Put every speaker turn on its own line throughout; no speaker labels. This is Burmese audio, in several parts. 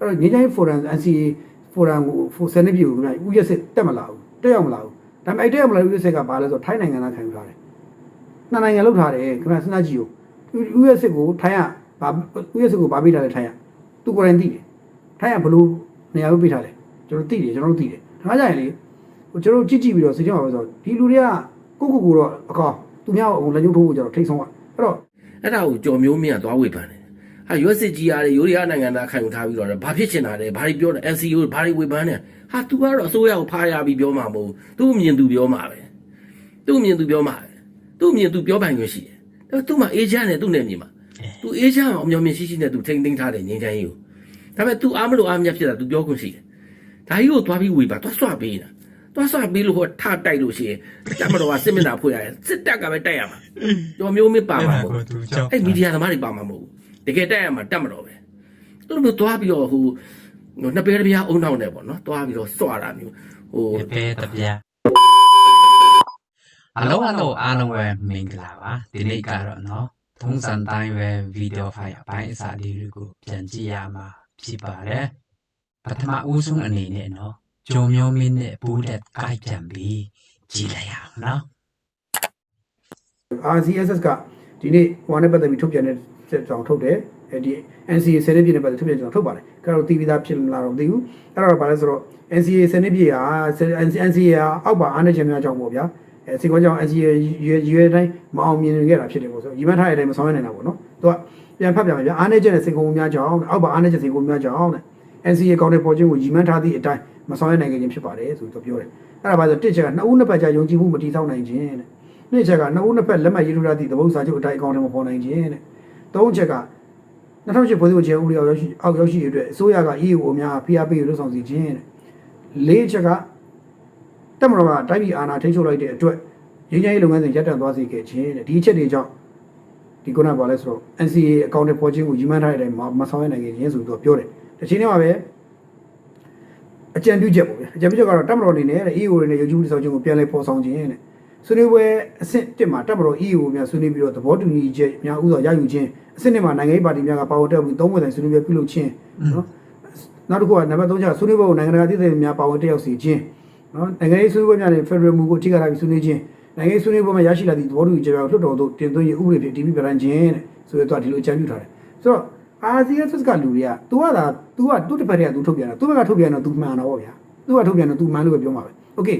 အဲ့တော့ငင်းချိုင်း forum NCA forum ကိုစနေပြည်ကိုခင်ဗျဥရက်စစ်တက်မလာဘူးတက်ရောက်မလာဘူးဒါပေမဲ့အဲ့တက်ရောက်မလာဘူးဥရက်စစ်ကဘာလဲဆိုတော့ထိုင်းနိုင်ငံသားခံယူထားတယ်နှစ်နိုင်ငံလောက်ထားတယ်ခင်ဗျစဉ်းစားကြည့်ဦးဥရက်စစ်ကိုထိုင်းကဘာဥရက်စစ်ကိုဘာပေးထားလဲထိုင်းကသူကိုယ်တိုင်သိတယ်ထိုင်းကဘလို့နေရာကိုပေးထားလဲကျွန်တော်သိတယ်ကျွန်တော်တို့သိတယ်ဒါကြရင်လေဟိုကျွန်တော်တို့ကြည့်ကြည့်ပြီးတော့စိတ်ထဲမှာပဲဆိုတော့ဒီလူတွေကကိုကိုကိုတော့အကောင်သူများကိုလက်ညှိုးထိုးဖို့ကျတော့ထိတ်ဆုံးอ่ะအဲ့တော့
အဲ့ဒါကိုကြော်မျိုးမြတ်သွားဝေဖန်တယ် ဟာရွက်စစ်ကြီးရတယ်ရိုးရီးယားနိုင်ငံသားခံယူထားပြီးတော့ဘာဖြစ်ချင်တာလဲဘာတွေပြောတယ် NCO ဘာတွေဝေဖန်တယ်ဟာ तू ကတော့အစိုးရကိုဖားရပြီးပြောမှာမဟုတ်သူ့အမြင်သူပြောမှာပဲသူ့အမြင်သူပြောမှာပဲသူ့အမြင်သူပြောပိုင်ခွင့်ရှိတယ်ဒါပေမဲ့သူ့မှာအေဂျင့်နဲ့သူ့နဲ့မြင်မှာသူအေဂျင့်အောင်အမျော်မြင်ရှိရှိနဲ့သူထိမ့်သိမ်းထားတယ်ငင်းချမ်းကြီးကိုဒါပေမဲ့ तू အားမလို့အားမမြတ်ဖြစ်တာ तू ပြောခွင့်ရှိတယ်ဒါကြီးကိုသွားပြီးဝေပါသွားဆွပေးတာသွားဆွပေးလို့ဟောထတိုက်လို့ရှိရင်တက်မတော်ကစစ်မျက်နှာဖွင့်ရတယ်စစ်တပ်ကပဲတိုက်ရမှာတော်မျိုးမပါမှာမဟုတ်ဘူး အဲ့မီဒီယာသမားတွေပါမှာမဟုတ်ဘူး တကယ်တက်ရမှာတက်မတော့ပဲသူတို့သွားပြီးတော့ဟိုနှစ်ပဲတစ်ပြားအုံနောက်နဲ့ပေါ့နော်သွားပြီးတော့စွာတာမျိုးဟိုနှစ်
ပဲတစ်ပြားအလုံးအလုံးအားလုံးပဲမင်္ဂလာပါဒီနေ့ကတော့နော်သုံးစံတိုင်းပဲဗီဒီယိုဖိုင်အပိုင်းအစာလေးတွေကိုပြန်ကြည့်ရမှာဖြစ်ပါတယ်ပထမဦးဆုံးအနေနဲ့နော်ဂျုံမျိုးမင်းနဲ့ပူးတဲ့ကိုက်ပြန်ပြီးကြည့်လိုက်အောင်နော်
RCSS ကဒီနေ့ဟိုနဲ့ပတ်သက်ပြီးထုတ်ပြန်တဲ့ စစ်ဆောင်ထုတ်တယ်အဲဒီ NCA ဆယ်နှစ်ပြည့်နဲ့ပတ်သက်ထုတ်ပြန်ကြောင်ထုတ်ပါတယ်အဲ့တော့တီးပြီးသားဖြစ်မလားတော့မသိဘူးအဲ့တော့ဘာလဲဆိုတော့ NCA ဆယ်နှစ်ပြည့်ဟာ NCA ဟာအောက်ပါအားနဲ့ချင်များကြောင့်ပေါ့ဗျာအဲစီကွန်ကြောင့် NCA ရွေရွေတိုင်းမအောင်မြင်ခဲ့တာဖြစ်တယ်ပေါ့ဆိုရီမန်းထားရတဲ့အတိုင်းမဆောင်ရနိုင်တာပေါ့နော်သူကပြန်ဖတ်ပြမယ်ဗျာအားနဲ့ချင်တဲ့စင်ကုန်များကြောင့်အောက်ပါအားနဲ့ချင်စင်ကုန်များကြောင့်တဲ့ NCA ကောင်းတဲ့ပေါ်ချင်းကိုရီမန်းထားသည့်အတိုင်းမဆောင်ရနိုင်ခြင်းဖြစ်ပါတယ်ဆိုတော့ပြောတယ်အဲ့ဒါဘာဆိုတစ်ချက်ကနှစ်ဦးနှစ်ပတ်ကြာယုံကြည်မှုမတည်ဆောက်နိုင်ခြင်းတဲ့နှစ်ချက်ကနှစ်ဦးနှစ်ဖက်လက်မှတ်ရေးထိုးထားသည့်သဘောတူစာချုပ်အတိုင်းအကောင့်ထဲမှာပေါ်နိုင်ခြင်းတဲ့ သုံးချက်က2008ဖွဲ့စည်းပုံအခြေဥပဒေအောက်ရောက်ရှိအောက်ရောက်ရှိရတဲ့အစိုးရက EU အများဖိအားပေးရလို့ဆောင်စီခြင်းတဲ့လေးချက်ကတက်မတော်ကတိုက်ပြည်အာဏာထိန်းချုပ်လိုက်တဲ့အတွက်ရင်းချရေးလုပ်ငန်းစဉ်ရပ်တန့်သွားစေခဲ့ခြင်းတဲ့ဒီအချက်တွေကြောင့်ဒီကုနာပါလဲဆိုတော့ NCA အကောင့်ထဲပေါ်ခြင်းကိုရည်မှန်းထားတဲ့အတိုင်းမဆောင်ရနိုင်ခဲ့ခြင်းဆိုပြီးတော့ပြောတယ်တစ်ချိန်တည်းမှာပဲအကြံပြုချက်ပေါ့ဗျာအကြံပြုချက်ကတော့တက်မတော်အနေနဲ့တဲ့ EU ရင်းနဲ့ရုပ်ကြီးမှုဆောင်ခြင်းကိုပြန်လည်ပေါ်ဆောင်ခြင်းတဲ့ ဆွေးနွေးပွဲအဆင့်1မှာတပ်မတော် EU များဆွေးနွေးပြီးတော့သဘောတူညီချက်များဥစွာရယူခြင်းအဆင့်2မှာနိုင်ငံရေးပါတီများကပါဝင်တက်ပြီးသုံးဖွဲ့ဆိုင်ဆွေးနွေးပွဲပြုလုပ်ခြင်းနော်နောက်တစ်ခုကနံပါတ်3ချက်ဆွေးနွေးပွဲကိုနိုင်ငံတကာတည်တည်များပါဝင်တက်ရောက်စေခြင်းနော်နိုင်ငံရေးဆွေးနွေးပွဲများနဲ့ Federal မူကိုအထူးထားပြီးဆွေးနွေးခြင်းနိုင်ငံရေးဆွေးနွေးပွဲမှာရရှိလာသည့်သဘောတူညီချက်များကိုလွှတ်တော်သို့တင်သွင်းရေးဥပဒေဖြင့်တည်ပြီးပြဋ္ဌာန်းခြင်းတဲ့ဆိုတော့ဒီလိုအကြံပြုထားတယ်ဆိုတော့ RCS ကလူတွေက तू ကသာ तू ကသူ့တစ်ဖက်တည်းက तू ထုတ်ပြန်တာ तू ဘက်ကထုတ်ပြန်တော့ तू မှန်တော့ဗျာ तू ကထုတ်ပြန်တော့ तू မှန်လို့ပဲပြောမှာပဲ okay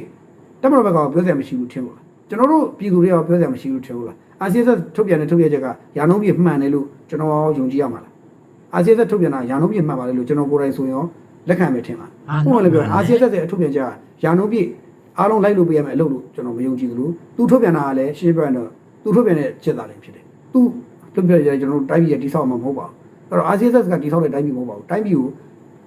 တပ်မတော်ဘက်ကပြောစရာမရှိဘူးထင်လို့လား ကျွန်တော်တို့ပြည်သူတွေကပြောစရာမရှိဘူးထင်ဘူးလားအာဆီယံထုတ်ပြန်တဲ့ထုတ်ပြန်ချက်ကရာနှုန်းပြည့်မှန်တယ်လို့ကျွန်တော်ယုံကြည်ရမှာလားအာဆီယံထုတ်ပြန်တာရာနှုန်းပြည့်မှန်ပါတယ်လို့ကျွန်တော်ကိုယ်တိုင်ဆိုရင်လက်ခံမယ်ထင်လားဟုတ်တယ်ပြောအာဆီယံရဲ့ထုတ်ပြန်ချက်ကရာနှုန်းပြည့်အားလုံးလိုက်လို့ပြရမယ်အလုပ်လို့ကျွန်တော်မယုံကြည်ဘူးလို့သူထုတ်ပြန်တာကလည်းရှင်းပြရတော့သူထုတ်ပြန်တဲ့ချက်သားလေးဖြစ်တယ်သူထုတ်ပြန်ရကျွန်တော်တို့တိုင်းပြည်ရဲ့တိဆောက်မှာမဟုတ်ပါဘူးအဲ့တော့အာဆီယံကတိဆောက်တဲ့တိုင်းပြည်မဟုတ်ပါဘူးတိုင်းပြည်ကို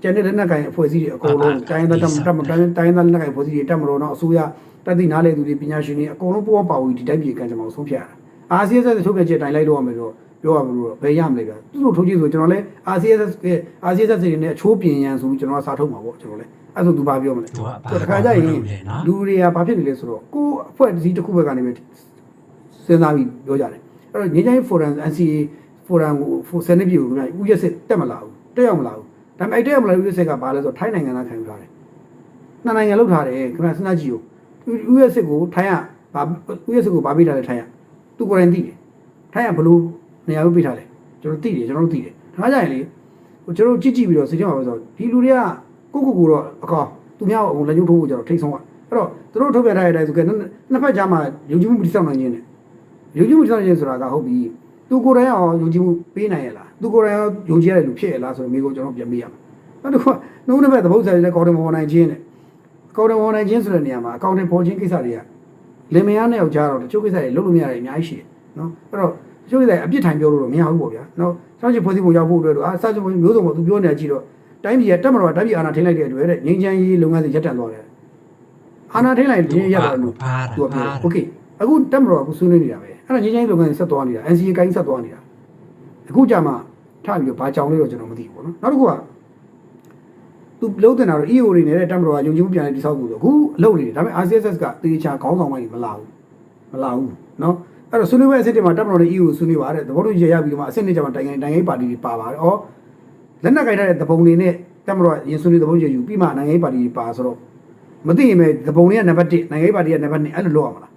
ကျန်တဲ့လက်နက်ကိုင်အဖွဲ့အစည်းတွေအကုန်လုံးတိုင်းသားတက်တက်တိုင်းတိုင်းသားလက်နက်ကိုင်အဖွဲ့အစည်းတွေတက်မလို့တော့အစိုးရ တက်သည့်နားလေသူတွေပညာရှင်တွေအကုန်လုံးပေါ်ပါဝင်ဒီတိုင်းပြည်ကံကြမ္မာကိုဆုံးဖြတ်ရတာအာဆီယံဆက်ထုတ်ပြန်ချက်တိုင်းလိုက်လို့ရမယ်တော့ပြောရမလို့တော့ဘယ်ရမလဲဗျာသူတို့ထုတ်ကြည့်ဆိုကျွန်တော်လည်းအာဆီယံဆက်အာဆီယံဆက်တွေနဲ့အချိုးပြင်ရန်ဆိုပြီးကျွန်တော်ကစာထုတ်မှာပေါ့ကျွန်တော်လည်းအဲ့ဆိုသူဘာပြောမလဲ
သူကဘာ
တခါကြရင်
လုပ်လဲနော်
လူတွေကဘာဖြစ်နေလဲဆိုတော့ကိုယ်အဖွဲ့အစည်းတစ်ခုဘက်ကနေပဲစဉ်းစားပြီးပြောကြတယ်အဲ့တော့ငင်းချိုင်း forum NCA forum ကိုစနေပြည်ကိုခင်ဗျဥရက်စစ်တက်မလာဘူးတက်ရောက်မလာဘူးဒါပေမဲ့အဲ့တက်ရောက်မလာဘူးဥရက်စစ်ကဘာလဲဆိုတော့ထိုင်းနိုင်ငံသားခံယူထားတယ်နှစ်နိုင်ငံလောက်ထားတယ်ခင်ဗျစဉ်းစားကြည့်ဦး ဥရက်စစ်ကိုထိုင်းကဘာဥရက်စစ်ကိုဘာပေးထားလဲထိုင်းကသူကိုယ်တိုင်သိတယ်ထိုင်းကဘလို့နေရာကိုပေးထားလဲကျွန်တော်သိတယ်ကျွန်တော်တို့သိတယ်ဒါကြရင်လေဟိုကျွန်တော်ကြည့်ကြည့်ပြီးတော့စိတ်ထဲမှာပဲဆိုတော့ဒီလူတွေကကိုကိုကိုတော့အကောင်သူများကိုလက်ညှိုးထိုးဖို့ကျတော့ထိတ်ဆုံးอ่ะအဲ့တော့သူတို့ထုတ်ပြထားတဲ့အတိုင်းဆိုကဲနှစ်ဖက်ကြားမှာယုံကြည်မှုမတိဆောက်နိုင်ခြင်းနဲ့ယုံကြည်မှုတိဆောက်နိုင်ခြင်းဆိုတာကဟုတ်ပြီသူကိုယ်တိုင်ရောယုံကြည်မှုပေးနိုင်ရလားသူကိုယ်တိုင်ရောယုံကြည်ရတဲ့လူဖြစ်ရလားဆိုတော့မိကိုကျွန်တော်ပြန်မေးရမှာနောက်တစ်ခုကနှုတ်နှစ်ဖက်သဘောဆိုင်တဲ့ကော်တယ်မော်နိုင်ခြင်းနဲ့ ကော်တယ်မော်နိုင်ခြင်းဆိုတဲ့နေရာမှာအကောင့်တွေပေါ်ခြင်းကိစ္စတွေကလင်မယားနဲ့ယောက်ျားတော့တချို့ကိစ္စတွေလုပ်လို့မရတယ်အများကြီးရှိတယ်နော်အဲ့တော့တချို့ကိစ္စတွေအပြစ်ထိုင်ပြောလို့တော့မရဘူးပေါ့ဗျာနော်စောင့်ကြည့်ဖွဲ့စည်းပုံရောက်ဖို့အတွက်တော့အာစကြဖို့မျိုးစုံပေါ့သူပြောနေတာကြည့်တော့တိုင်းပြည်ကတက်မတော်ကတိုင်းပြည်အာဏာထိန်းလိုက်တဲ့အတွက်တဲ့ငင်းချမ်းရေးလုပ်ငန်းစဉ်ရပ်တန့်သွားတယ်အာဏာထိန်းလိုက်ခြင်းရပ်တယ်လို့
ဖားတာ
သူက
ဖား
ပြော
တာ
โอเคအခုတက်မတော်ကအခုဆွေးနွေးနေတာပဲအဲ့ဒါငင်းချမ်းရေးလုပ်ငန်းစဉ်ဆက်သွားနေတာ NCA ကိုင်းဆက်သွားနေတာအခုကြမှာထပြီးတော့ဘာကြောင်လဲတော့ကျွန်တော်မသိဘူးပေါ့နော်နောက်တစ်ခုက သူလုံးတင်တာတော့ EO တွေနဲ့တက်မတော်ကယုံကြည်မှုပြန်လည်တည်ဆောက်ဖို့ဆိုအခုအလုပ်နေတယ်ဒါပေမဲ့ RCSS ကတေချာခေါင်းဆောင်ပိုင်းမလာဘူးမလာဘူးနော်အဲ့တော့ဆွေးနွေးပွဲအဆင့်တင်မှာတက်မတော်နဲ့ EO ဆွေးနွေးပါတဲ့သဘောတူညီချက်ရပြီးတော့မှအဆင့်နှစ်ကျမှတိုင်ငံတိုင်ငံပါတီတွေပါပါတယ်ဩလက်နက်ကင်ထားတဲ့တပုံတွေနဲ့တက်မတော်ရင်ဆွေးနွေးသဘောကျယူပြီးမှနိုင်ငံရေးပါတီပါဆိုတော့မသိရင်ပဲသဘုံလေးကနံပါတ်1နိုင်ငံရေးပါတီကနံပါတ်2အဲ့လိုလုပ်ရမှာလား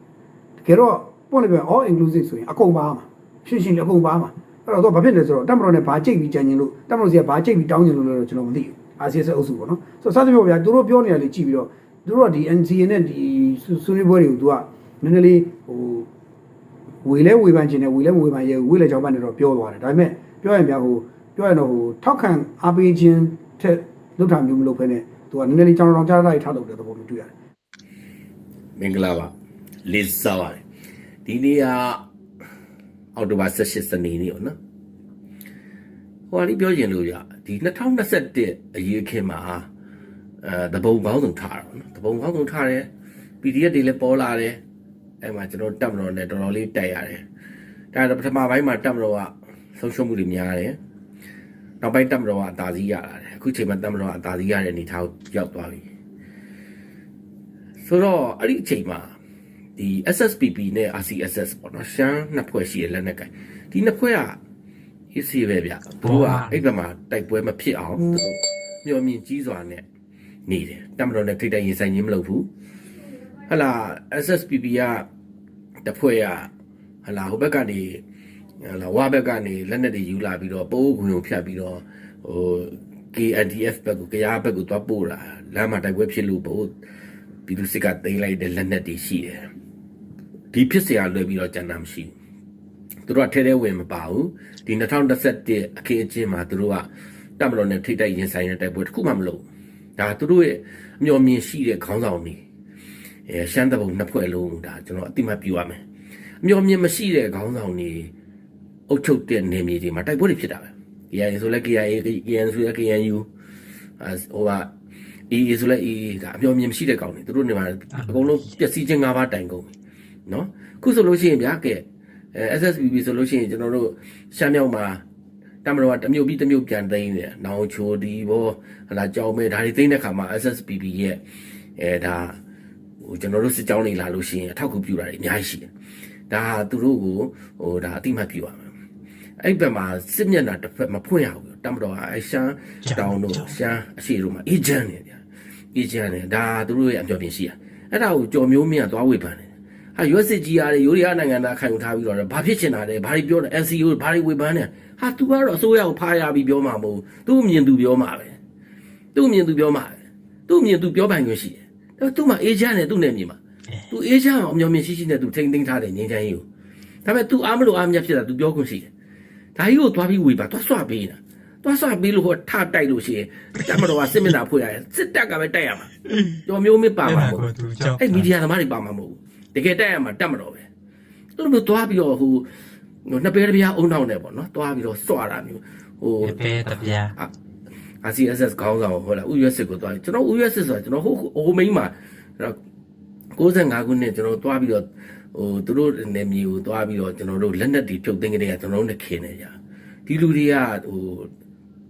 တကယ်တော့ပေါ့လေပဲ all inclusive ဆိုရင်အကုန်ပါမှာရှင်းရှင်းလေးအကုန်ပါမှာအဲ့တော့ဘာဖြစ်လဲဆိုတော့တက်မတော်နဲ့ဘာကြိတ်ပြီးကြံရင်လို့တက်မတော်စီကဘာကြိတ်ပြီးတောင်းရင်လို့လည်းကျွန်တော်မသိဘူး အာဆီယံအုပ်စုပေါ့နော်ဆိုတော့စသဖြင့်ပေါ့ဗျာသူတို့ပြောနေရလေကြည့်ပြီးတော့သူတို့ကဒီ NCA နဲ့ဒီဆွေးနွေးပွဲတွေကိုသူကနည်းနည်းလေးဟိုဝေလဲဝေပန်းခြင်းနဲ့ဝေလဲမဝေပန်းရဲဝေလဲကြောင်းပန်းနဲ့တော့ပြောသွားတယ်ဒါပေမဲ့ပြောရင်များဟိုပြောရင်တော့ဟိုထောက်ခံအားပေးခြင်းထက်လုပ်တာမျိုးမလုပ်ဘဲနဲ့သူကနည်းနည်းလေးကြောင်းတောင်ကြားလိုက်ထားလို့တဲ့သဘောမျိုးတွေ့ရတယ်
မင်္ဂလာပါလေးစားပါတယ်ဒီနေ့ကအောက်တိုဘာ16စနေနေ့ပေါ့နော် ဟိုအလေးပြောရင်လို့ရဒီ2021အရေးအခင်းမှာအဲတပုံကောင်းဆုံးထားတာပေါ့နော်တပုံကောင်းဆုံးထားတယ် PDF တွေလည်းပေါ်လာတယ်အဲ့မှာကျွန်တော်တက်မတော်နဲ့တော်တော်လေးတိုက်ရတယ်ဒါတော့ပထမပိုင်းမှာတက်မတော်ကဆုံးရှုံးမှုတွေများတယ်နောက်ပိုင်းတက်မတော်ကအသာစီးရလာတယ်အခုချိန်မှာတက်မတော်ကအသာစီးရတဲ့အနေအထားကိုရောက်သွားပြီဆိုတော့အဲ့ဒီအချိန်မှာဒီ SSPP နဲ့ RCSS ပေါ့နော်ရှမ်းနှစ်ဖွဲ့ရှိတဲ့လက်နက်ကင်ဒီနှစ်ဖွဲ့က easy ပဲဗျသူတို့ကအဲ့ဘက်မှာတိုက်ပွဲမဖြစ်အောင်သူတို့မျှော်မြင်ကြီးစွာနဲ့နေတယ်တမတော်နဲ့ထိတိုက်ရင်ဆိုင်ခြင်းမလုပ်ဘူးဟလာ SSPP ကတဖွဲ့ကဟလာဟိုဘက်ကနေဟလာဝါဘက်ကနေလက်နက်တွေယူလာပြီးတော့ပိုးခွင်ကိုဖြတ်ပြီးတော့ဟို KNDF ဘက်ကိုကြားဘက်ကိုသွားပို့တာလမ်းမှာတိုက်ပွဲဖြစ်လို့ပို့ပြည်သူစစ်ကတင်လိုက်တဲ့လက်နက်တွေရှိတယ်ဒီဖြစ်စရာလွယ်ပြီးတော့ကြံတာမရှိဘူး သူတို့ကထဲထဲဝင်မပါဘူးဒီ2021အခင်းအကျင်းမှာသူတို့ကတပ်မတော်နဲ့ထိတ်တိုက်ရင်ဆိုင်တဲ့တိုက်ပွဲတစ်ခုမှမလုပ်ဘူးဒါသူတို့ရဲ့အမျှော်မြင်ရှိတဲ့ခေါင်းဆောင်တွေအဲရှမ်းတဘုံနှစ်ဖွဲ့လုံးဒါကျွန်တော်အတိမတ်ပြရမယ်အမျှော်မြင်မရှိတဲ့ခေါင်းဆောင်တွေအုပ်ချုပ်တဲ့နေမြေတွေမှာတိုက်ပွဲတွေဖြစ်တာပဲ KIA ဆိုလဲ KIA KN ဆိုလဲ KNU အဲဟိုကအေးအေးဆိုလဲအေးအေးဒါအမျော်မြင်မရှိတဲ့ကောင်တွေသူတို့နေမှာအကုန်လုံးပျက်စီးခြင်း၅ပါးတိုင်ကုန်ပြီနော်ခုဆိုလို့ရှိရင်ဗျာကဲ အဲ SSBB ဆိုလို့ရှိရင်ကျွန်တော်တို့ရှမ်းမြောက်မှာတမတော်ကတစ်မျိုးပြီးတစ်မျိုးပြန်သိမ်းတယ်။နောင်ချိုဒီဘောဟလာကြောင်းမဲဒါတွေသိမ်းတဲ့ခါမှာ SSBB ရဲ့အဲဒါဟိုကျွန်တော်တို့စစ်ကြောင်းတွေလာလို့ရှိရင်အထောက်အကူပြုတာတွေအများကြီးရှိတယ်။ဒါဟာသူတို့ကိုဟိုဒါအတိမတ်ပြုရမယ်။အဲ့ဘက်မှာစစ်မျက်နှာတစ်ဖက်မဖွင့်ရဘူး။တမတော်ကအဲရှမ်းတောင်တို့ရှမ်းအရှိတို့မှာအေဂျင့်နေတယ်။အေဂျင့်နဲ့ဒါသူတို့ရဲ့အပြော်ပြင်ရှိတာအဲ့ဒါကိုကြော်မျိုးမြတ်သွားဝေဖန်တယ် ဟာ USCG ရတယ်ယူရီးယားနိုင်ငံသားခံယူထားပြီးတော့ဘာဖြစ်ချင်တာလဲဘာတွေပြောတယ် NCO ဘာတွေဝေဖန်တယ်ဟာ तू ကတော့အစိုးရကိုဖားရပြီးပြောမှာမဟုတ်သူ့အမြင်သူပြောမှာပဲသူ့အမြင်သူပြောမှာပဲသူ့အမြင်သူပြောပိုင်ခွင့်ရှိတယ်အဲ့သူ့မှာအေဂျင့်နဲ့သူ့နဲ့မြင်မှာသူအေဂျင့်အောင်အမျော်မြင်ရှိရှိနဲ့သူထိမ့်သိမ်းထားတယ်ငင်းချမ်းကြီးကိုဒါပေမဲ့ तू အားမလို့အားမမြတ်ဖြစ်တာ तू ပြောခွင့်ရှိတယ်ဒါကြီးကိုသွားပြီးဝေပါသွားဆွပေးနေတာသွားဆွပေးလို့ဟောထတိုက်လို့ရှိရင်တမတော်ကစစ်မျက်နှာဖွင့်ရတယ်စစ်တပ်ကပဲတိုက်ရမှာ တော်မျိုးမပါမှာပေါ့
သူကြောက်
အဲ့မီဒီယာသမားတွေပါမှာမဟုတ်ဘူး တကယ်တက်ရမှာတက်မတော့ပဲသူတို့မျိုးသွားပြီးတော့ဟိုဟိုနှစ်ပဲတစ်ပြားအုံနောက်နဲ့ပေါ့နော်သွားပြီးတော့စွာတာမျိုးဟို
ပဲတပြား
အာ CSS ခေါင်းဆောင်ဟုတ်လားဥ US ကိုသွားကျွန်တော်ဥ US ဆိုတာကျွန်တော်ဟိုဟိုမိန်းမှာ65ခုနှစ်ကျွန်တော်သွားပြီးတော့ဟိုသူတို့နေမျိုးကိုသွားပြီးတော့ကျွန်တော်တို့လက်နက်တွေဖြုတ်သိမ်းကြတဲ့ကကျွန်တော်တို့နဲ့ခင်းနေကြဒီလူတွေကဟို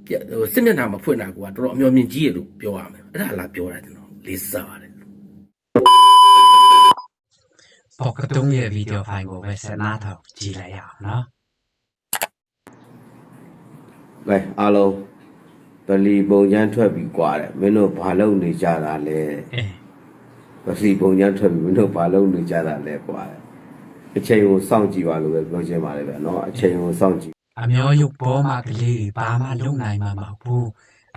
ပြဟိုစစ်မျက်နှာမဖွင့်တာကတော်တော်အမျော်မြင်ကြီးရလို့ပြောရမယ်အဲ့ဒါလားပြောတာကျွန်တော်လေးစားပါတယ်
ပေါကတုံးရဲ့ဗီဒီယိုဖိုင်ကိုပဲဆက်နာထောင်ကြည့်လိုက်ရအောင်နော်
ကဲအားလုံးဗလီပုံချမ်းထွက်ပြီးကွာတယ်မင်းတို့ဘာလုပ်နေကြတာလဲ
အေး
ဗလီပုံချမ်းထွက်ပြီးမင်းတို့ဘာလုပ်နေကြတာလဲကွာတယ်အချိန်ကိုစောင့်ကြည့်ပါလို့ပဲပြောချင်ပါတယ်ဗျာနော်အချိန်ကိုစောင့်ကြည့်
အမျိုးရုပ်ပေါ်မှာကလေးတွေဘာမှလုံနိုင်မှာမဟုတ်ဘူး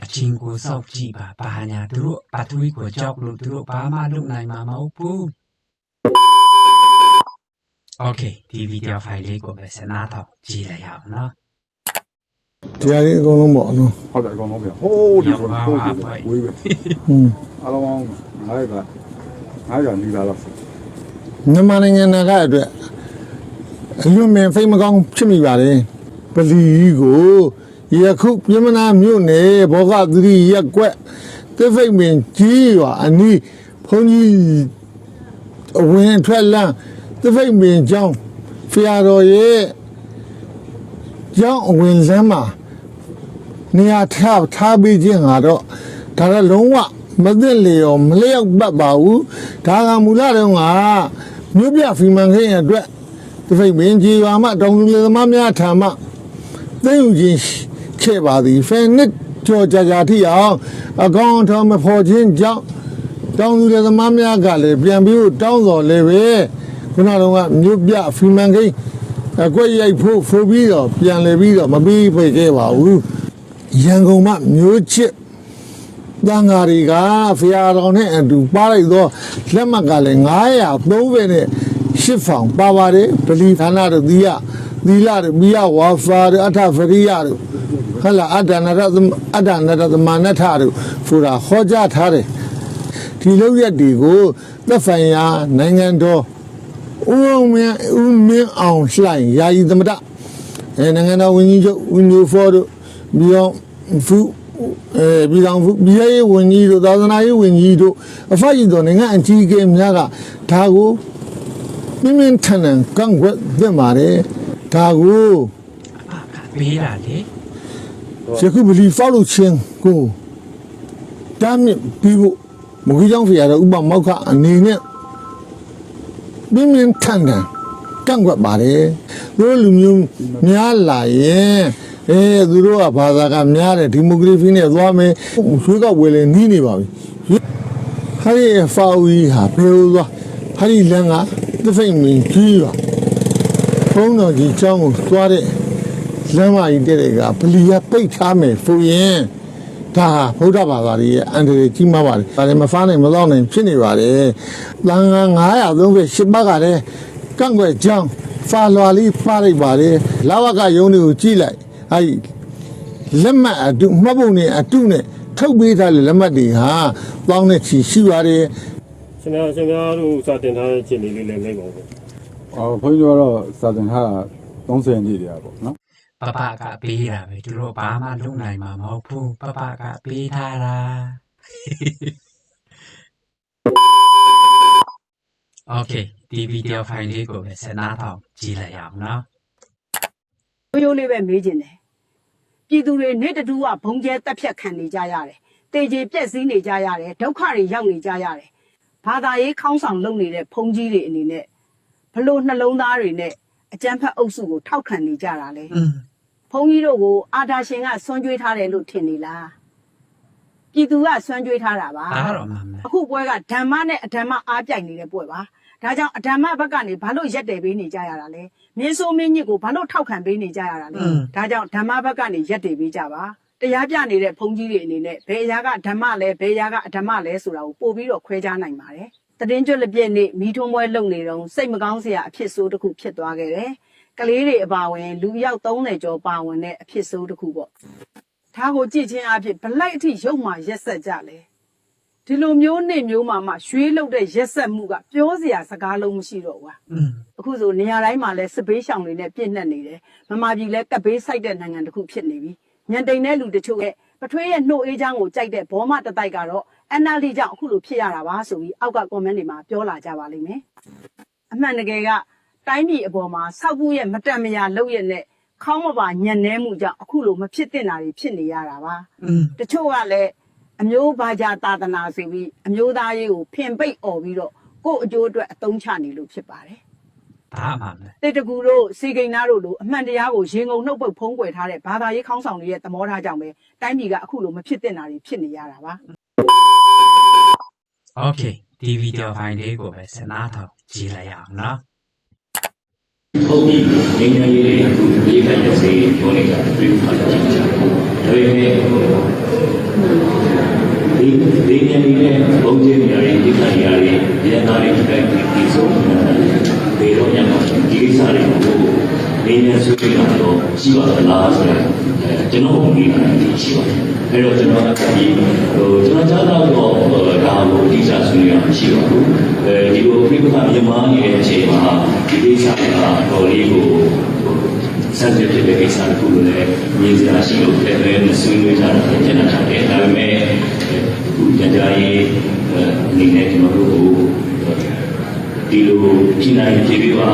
အချင်းကိုစောက်ကြည့်ပါဘာညာသူတို့ပထဝီကိုကြောက်လို့သူတို့ဘာမှလုံနိုင်မှာမဟုတ်ဘူး Okay ဒီဗီဒီယိုဖိုင်လေးကိုပဲစနာတော့ကြည့်လိုက်ရအောင်နော်
တရားကြီးအကုန်လုံးပေါ့နော်
ဟုတ်တယ်အကုန်လုံးပြန်ဟိုးဒီကောင်ဟိုးဒီကောင်ဝေးပဲ
ဟွန်း
အလုံးအောင်ငါးကငါးကနီးလာတော့
မြန်မာနိုင်ငံနာကအတွက်အလွန်မင်းဖိတ်မကောင်းဖြစ်မိပါတယ်ပလီကိုယခုပြည်မနာမြို့နယ်ဘောဂသတိရက်ကွက်တိဖိတ်မင်းကြီးရွာအနီးဘုန်းကြီးအဝင်ထွက်လမ်း တစ်ဖိတ်မင်းကျောင်းဖျာတော်ရဲ့ကျောင်းအဝင်လမ်းမှာနေရာထားထားပြီးခြင်းကတော့ဒါကလုံးဝမသိလျော်မလျောက်ပတ်ပါဘူးဒါကမူလတုန်းကမြို့ပြဖီမန်ခင်းရဲ့အတွက်တစ်ဖိတ်မင်းကြီးရွာမှာတောင်သူလယ်သမားများထံမှသိယူခြင်းခဲ့ပါသည်ဖဲနစ်ကြောကြာကြာထိအောင်အကောင့်ထောင်မဖော်ခြင်းကြောင့်တောင်းသူတဲ့သမားများကလည်းပြန်ပြီးတောင်းတော်လည်းပဲ ခုနကတော့မြို့ပြဖီမန်ကိန်းအကွက်ရိုက်ဖို့ဖိုးပြီးတော့ပြန်လေပြီးတော့မပြီးဖိတ်ခဲ့ပါဘူးရန်ကုန်မှမြို့ချစ်တန်ဃာတွေကဖရာတော်နဲ့အတူပါလိုက်တော့လက်မှတ်ကလည်း930နဲ့ရှစ်ဖောင်ပါပါတယ်ပလီဌာနတို့သီရသီလတို့မိယဝါဖာတို့အထဖရိယတို့ဟလာအတ္တနရသမအတ္တနရသမနထတို့ဆိုတာဟောကြားထားတယ်ဒီလောက်ရက်တွေကိုသက်ဆိုင်ရာနိုင်ငံတော် ဦးမင်းဦးမင်းအောင်လှိုင်ယာယီသမဒအဲနိုင်ငံတော်ဝန်ကြီးချုပ်ဦးညိုဖော်တို့ပြီးတော့ဖူအဲပြည်တော်ဖူပြည်ရေးဝန်ကြီးတို့သာသနာရေးဝန်ကြီးတို့အဖအကြီးတော်နိုင်ငံအကြီးအကဲများကဒါကိုမြင်းမြင်းထန်ထန်ကန့်ကွက်သင့်ပါတယ်ဒါကို
အကပေးတာလေ
ယခုဗလီဖောက်လို့ချင်းကိုတားမြစ်ပြီးဖို့မကြီးကြောင့်ဖရာတော်ဥပမောက္ခအနေနဲ့ ပြင်းပြင်းထန်ထန်ကန့်ကွက်ပါတယ်တို့လူမျိုးများလာရင်အဲသူတို့ကဘာသာကများတယ်ဒီမိုကရေစီနဲ့သွားမယ်ရွေးကောက်ပွဲလည်းနီးနေပါပြီဟာရီဖော်ကြီးဟာဘယ်လိုသွားဟာရီလန်ကသဖိတ်မင်းကြီးပါဘုန်းတော်ကြီးအကြောင်းကိုသွားတဲ့လမ်းမကြီးတဲ့ကပလီကပိတ်ထားမယ်ဆိုရင် ဒါဟာဗုဒ္ဓဘာသာရဲ့အန္တရာယ်ကြီးမားပါတယ်။ဒါလည်းမဖားနိုင်မတော့နိုင်ဖြစ်နေပါတယ်။လမ်းက938ပါးကလည်းကန့်ွက်ကြောင်းဖာလွာလေးဖားလိုက်ပါတယ်။လာဝကယုံတွေကိုကြည့်လိုက်။အဲဒီလက်မှတ်အတုမှတ်ပုံနဲ့အတုနဲ့ထုတ်ပေးထားတဲ့လက်မှတ်တွေဟာပေါင်းတဲ့ချီရှိပါတယ်။
ရှင်များရှင်များတို့စာတင်ထားတဲ့ခြင်းလေးလေးလည်းမိတ်ပါဦး
အော်ဘုန်းကြီးတို့ကတော့စာသင်ထားတာ30နှစ်တည်းอ่ะပေါ့နော်
ပပကပေးတာပဲသူတို့ဘာမှလုပ်နိုင်မှာမဟုတ်ဘူးပပကပေးထားတာโอเคဒီဗီဒီယိုဖိုင်လေးကိုပဲဆက်နာထောင်ကြည့်လိုက်အောင်နော်
ရိုးရိုးလေးပဲမေးခြင်းတယ်ပြည်သူတွေနေ့တတူကဘုံကျဲတက်ဖြတ်ခံနေကြရတယ်တေကြေပြက်စီးနေကြရတယ်ဒုက္ခတွေရောက်နေကြရတယ်ဘာသာရေးခေါင်းဆောင်လုပ်နေတဲ့ဘုံကြီးတွေအနေနဲ့ဘလို့နှလုံးသားတွေနဲ့အကြမ်းဖက်အုပ်စုကိုထောက်ခံနေကြတာလေ
อืม
ဘုံကြီးတို့ကိုအာဒါရှင်ကဆွမ်းကြွေးထားတယ်လို့ထင်နေလားပြည်သူကဆွမ်းကြွေးထားတာပါ
အားတော့မှန်မယ်
အခုပွဲကဓမ္မနဲ့အဓမ္မအားပြိုင်နေတဲ့ပွဲပါဒါကြောင့်အဓမ္မဘက်ကနေဘာလို့ရက်တယ်ပေးနေကြရတာလဲမင်းဆိုးမင်းညစ်ကိုဘာလို့ထောက်ခံပေးနေကြရတာလဲဒါကြောင့်ဓမ္မဘက်ကနေရက်တယ်ပေးကြပါတရားပြနေတဲ့ဘုန်းကြီးတွေအနေနဲ့ဘယ်အရာကဓမ္မလဲဘယ်အရာကအဓမ္မလဲဆိုတာကိုပို့ပြီးတော့ခွဲခြားနိုင်ပါတယ်တည်င်းကျွတ်လက်ပြည့်နေ့မိထုံးပွဲလုပ်နေတော့စိတ်မကောင်းစရာအဖြစ်ဆိုးတစ်ခုဖြစ်သွားခဲ့တယ် ကလေးတွေအပါဝင် လူရောက်30ကျော်ပါဝင်တဲ့အဖြစ်ဆိုးတစ်ခုပေါ့ဒါကိုကြည့်ချင်းအဖြစ်ဘလိုက်အထိရုပ်မှရက်ဆက်ကြလဲဒီလိုမျိုးနေမျိုးမှမှရွှေးလုတ်တဲ့ရက်ဆက်မှုကပြောစရာစကားလုံးမရှိတော့ဘူးကွာ
อืม
အခုဆိုနေရာတိုင်းမှာလဲစစ်ပေးရှောင်တွေနဲ့ပြည့်နှက်နေတယ်မမပြည်လဲကပ်ပေးဆိုင်တဲ့နိုင်ငံတစ်ခုဖြစ်နေပြီညံတိန်တဲ့လူတချို့ရဲ့ပထွေးရဲ့နှုတ်အေးချမ်းကိုကြိုက်တဲ့ဘောမတစ်တိုက်ကတော့ NLD ကြောင့်အခုလိုဖြစ်ရတာပါဆိုပြီးအောက်က comment တွေမှာပြောလာကြပါလိမ့်မယ်အမှန်တကယ်က တိုင်းပြည်အပေါ်မှာစောက်ဘူးရဲ့မတန်မရာလုပ်ရက်နဲ့ခေါင်းမပါညံနေမှုကြောင့်အခုလိုမဖြစ်တင်တာတွေဖြစ်နေရတာပါ
อืม
တချို့ကလည်းအမျိုးဘာသာသာသနာဆိုပြီးအမျိုးသားရေးကိုဖင်ပိတ်អော်ပြီးတော့ကိုယ့်အကျိုးအတွက်အသုံးချနေလို့ဖြစ်ပါတယ်
ဒါမှန်မယ်
။တေတကူတို့စီကိန်းသားတို့လိုအမှန်တရားကိုရေငုံနှုတ်ပုတ်ဖုံးကွယ်ထားတဲ့ဘာသာရေးခေါင်းဆောင်တွေရဲ့သမောထားကြောင့်ပဲတိုင်းပြည်ကအခုလိုမဖြစ်တင်တာတွေဖြစ်နေရတာပါ။
โอเคဒီဗီဒီယိုဖိုင်လေးကိုပဲဆက်နာထောင်ကြည့်လိုက်အောင်နော်
ဟုတ်ပြီငင်းငယ်လေးအခုပြေးခိုင်းတဲ့စေပြောနေတာတွေ့ခါကြည့်ကြဒါပေမဲ့ဒီဒီငယ်လေးနဲ့ဘုံကျင်းနေရတဲ့ဒီခိုင်ရတဲ့ဒီနာရီတိုက်ဒီဆုံးဘေရောညမှာဒီကိစ္စတွေကိုနေနေဆွေးနွေးတာတော့ရှိပါသလားဆိုတော့ကျွန်တော်ဒီအရင်ရှိပါတယ် အဲ့တော့ကျွန်တော်ကဒီဟိုကျွန်တော်ကြားတော့တော့ဒါကိုဒီစားဆွေးနွေးရမှာရှိပါဘူးအဲဒီလိုပြိပခါမြန်မာနေတဲ့အချိန်မှာဒီကိစ္စကဟိုလေးကိုစက်ဖြစ်တဲ့ကိစ္စတခုလည်းမြင်စရာရှိလို့လည်းပဲဆွေးနွေးကြတာဖြစ်နေတာတယ်ဒါပေမဲ့အခုကြကြရေးအနေနဲ့ကျွန်တော်တို့ကိုဒီလိုပြည်နိုင်ပြည်ပြီးပါ